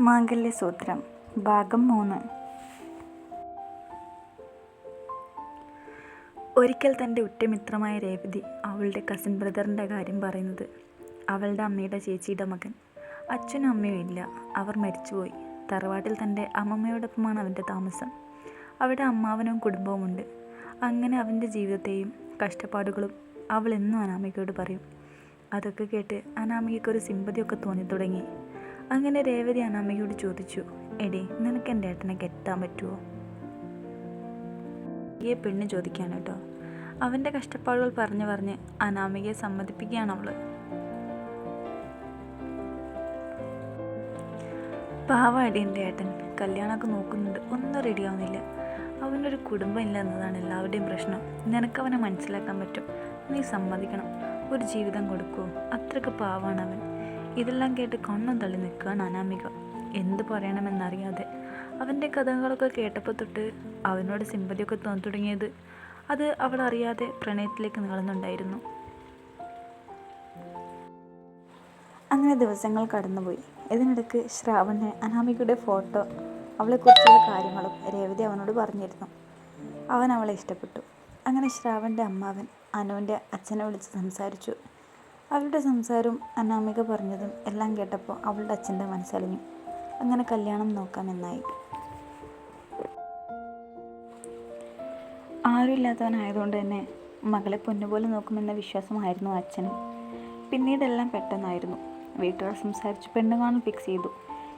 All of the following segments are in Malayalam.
മാംഗല്യസൂത്രം ഭാഗം മൂന്ന്. ഒരിക്കൽ തന്റെ ഉറ്റമിത്രമായ രേവതി അവളുടെ കസിൻ ബ്രദറിന്റെ കാര്യം പറയുന്നത് അവളുടെ അമ്മയുടെ ചേച്ചിയുടെ മകൻ. അച്ഛനും അമ്മയും ഇല്ല. അവർ മരിച്ചുപോയി. തറവാട്ടിൽ തന്റെ അമ്മമ്മയോടൊപ്പമാണ് അവന്റെ താമസം. അവിടെ അമ്മാവനും കുടുംബവുമുണ്ട് അങ്ങനെ അവന്റെ ജീവിതത്തെയും കഷ്ടപ്പാടുകളും അവൾ എന്നും അനാമികയോട് പറയും. അതൊക്കെ കേട്ട് അനാമികയ്ക്കൊരു സിമ്പതിയൊക്കെ തോന്നി തുടങ്ങി അങ്ങനെ രേവതി അനാമികയോട് ചോദിച്ചു എടി നിനക്ക് എന്റെ ഏട്ടനെ കെട്ടാൻ പറ്റുമോ ഈ പെണ്ണ് ചോദിക്കാൻ കേട്ടോ. അവന്റെ കഷ്ടപ്പാടുകൾ പറഞ്ഞു പറഞ്ഞ് അനാമികയെ സമ്മതിപ്പിക്കുകയാണ് അവൾ. പാവാടി എന്റെ ഏട്ടൻ കല്യാണമൊക്കെ നോക്കുന്നുണ്ട് ഒന്നും റെഡിയാവുന്നില്ല അവനൊരു കുടുംബം ഇല്ല എന്നതാണ് എല്ലാവരുടെയും പ്രശ്നം. നിനക്കവനെ മനസ്സിലാക്കാൻ പറ്റും. നീ സമ്മതിക്കണം. ഒരു ജീവിതം കൊടുക്കുമോ അത്രയ്ക്ക് പാവാണ് അവൻ. ഇതെല്ലാം കേട്ട് കണ്ണും തള്ളി നിൽക്കുകയാണ് അനാമിക. എന്ത് പറയണമെന്നറിയാതെ. അവന്റെ കഥകളൊക്കെ കേട്ടപ്പോൾ തൊട്ട് അവനോട് സിമ്പതിയൊക്കെ തോന്നി തുടങ്ങിയത്. അത് അവൾ അറിയാതെ പ്രണയത്തിലേക്ക് നീളുന്നുണ്ടായിരുന്നു. അങ്ങനെ ദിവസങ്ങൾ കടന്നുപോയി. ഇതിനിടയ്ക്ക് ശ്രാവണ് അനാമികയുടെ ഫോട്ടോ അവളെക്കുറിച്ചുള്ള കാര്യങ്ങളും രേവതി അവനോട് പറഞ്ഞിരുന്നു. അവൻ അവളെ ഇഷ്ടപ്പെട്ടു. അങ്ങനെ ശ്രാവന്റെ അമ്മാവൻ അനുവിന്റെ അച്ഛനെ വിളിച്ച് സംസാരിച്ചു. അവളുടെ സംസാരം അനാമിക പറഞ്ഞതും എല്ലാം കേട്ടപ്പോൾ അവളുടെ അച്ഛന്റെ മനസ്സലിഞ്ഞു. അങ്ങനെ കല്യാണം നോക്കാമെന്നായി. ആരുമില്ലാത്തവനായതുകൊണ്ട് തന്നെ മകളെ പൊന്നുപോലെ നോക്കുമെന്ന വിശ്വാസമായിരുന്നു അച്ഛന്. പിന്നീടെല്ലാം പെട്ടെന്നായിരുന്നു. വീട്ടുകാർ സംസാരിച്ച് പെണ്ണ് കാണൽ ഫിക്സ് ചെയ്തു.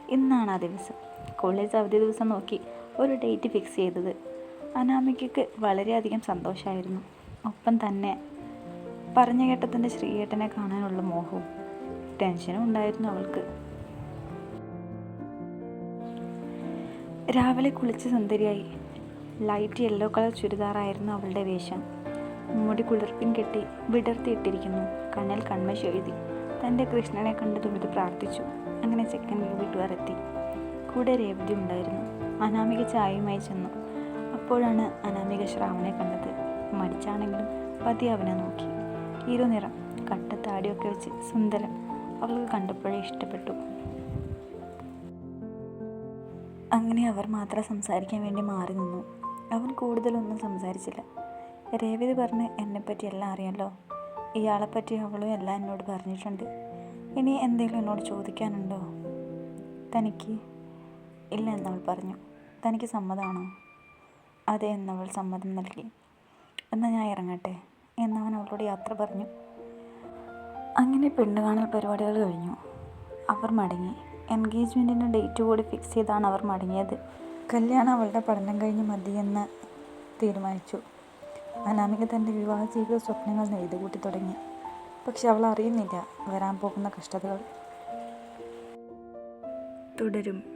ഇന്നാണ് ആ ദിവസം. കോളേജ് അവധി ദിവസം നോക്കി ഒരു ഡേറ്റ് ഫിക്സ് ചെയ്തത്. അനാമികയ്ക്ക് വളരെയധികം സന്തോഷമായിരുന്നു. ഒപ്പം തന്നെ പറഞ്ഞു കേട്ട തന്റെ ശ്രീയേട്ടനെ കാണാനുള്ള മോഹവും ടെൻഷനും ഉണ്ടായിരുന്നു അവൾക്ക്. രാവിലെ കുളിച്ച് സുന്ദരിയായി. ലൈറ്റ് യെല്ലോ കളർ ചുരിദാറായിരുന്നു അവളുടെ വേഷം. മുടി കുളിർപ്പിൻ കെട്ടി വിടർത്തിയിട്ടിരിക്കുന്നു. കണ്ണിൽ കൺമശി എഴുതി. തന്റെ കൃഷ്ണനെ കണ്ട് തുണിത് പ്രാർത്ഥിച്ചു. അങ്ങനെ ചെക്കൻ വീട്ടുകാർ എത്തി കൂടെ രേവതി ഉണ്ടായിരുന്നു. അനാമിക ചായയുമായി ചെന്നു. അപ്പോഴാണ് അനാമിക ശ്രാവണെ കണ്ടത്. മടിച്ചാണെങ്കിലും പതി അവനെ നോക്കി. ഇരുനിറം കട്ട താടിയൊക്കെ വെച്ച് സുന്ദരൻ അവൾക്ക് കണ്ടപ്പോഴേ ഇഷ്ടപ്പെട്ടു. അങ്ങനെ അവർ മാത്രം സംസാരിക്കാൻ വേണ്ടി മാറി നിന്നു. അവൻ കൂടുതലൊന്നും സംസാരിച്ചില്ല. രേവതി പറഞ്ഞ് എന്നെപ്പറ്റി എല്ലാം അറിയാമല്ലോ ഇയാളെപ്പറ്റി അവളും എല്ലാം എന്നോട് പറഞ്ഞിട്ടുണ്ട്. ഇനി എന്തെങ്കിലും എന്നോട് ചോദിക്കാനുണ്ടോ? തനിക്ക് ഇല്ല എന്നവൾ പറഞ്ഞു. തനിക്ക് സമ്മതമാണോ അതെ എന്നവൾ സമ്മതം നൽകി. എന്നാൽ ഞാൻ ഇറങ്ങട്ടെ. അവളോട് യാത്ര പറഞ്ഞു. അങ്ങനെ പെണ്ണ് കാണൽ പരിപാടികൾ കഴിഞ്ഞു. അവർ മടങ്ങി. എൻഗേജ്മെന്റിന്റെ ഡേറ്റ് കൂടി ഫിക്സ് ചെയ്താണ് അവർ മടങ്ങിയത്. കല്യാണം അവളുടെ പഠനം കഴിഞ്ഞ് മതിയെന്ന് തീരുമാനിച്ചു. അനാമിക തന്റെ വിവാഹ ജീവിത സ്വപ്നങ്ങൾ നെയ്തുകൂട്ടി തുടങ്ങി. പക്ഷെ അവൾ അറിയുന്നില്ല വരാൻ പോകുന്ന കഷ്ടതകൾ. തുടരും.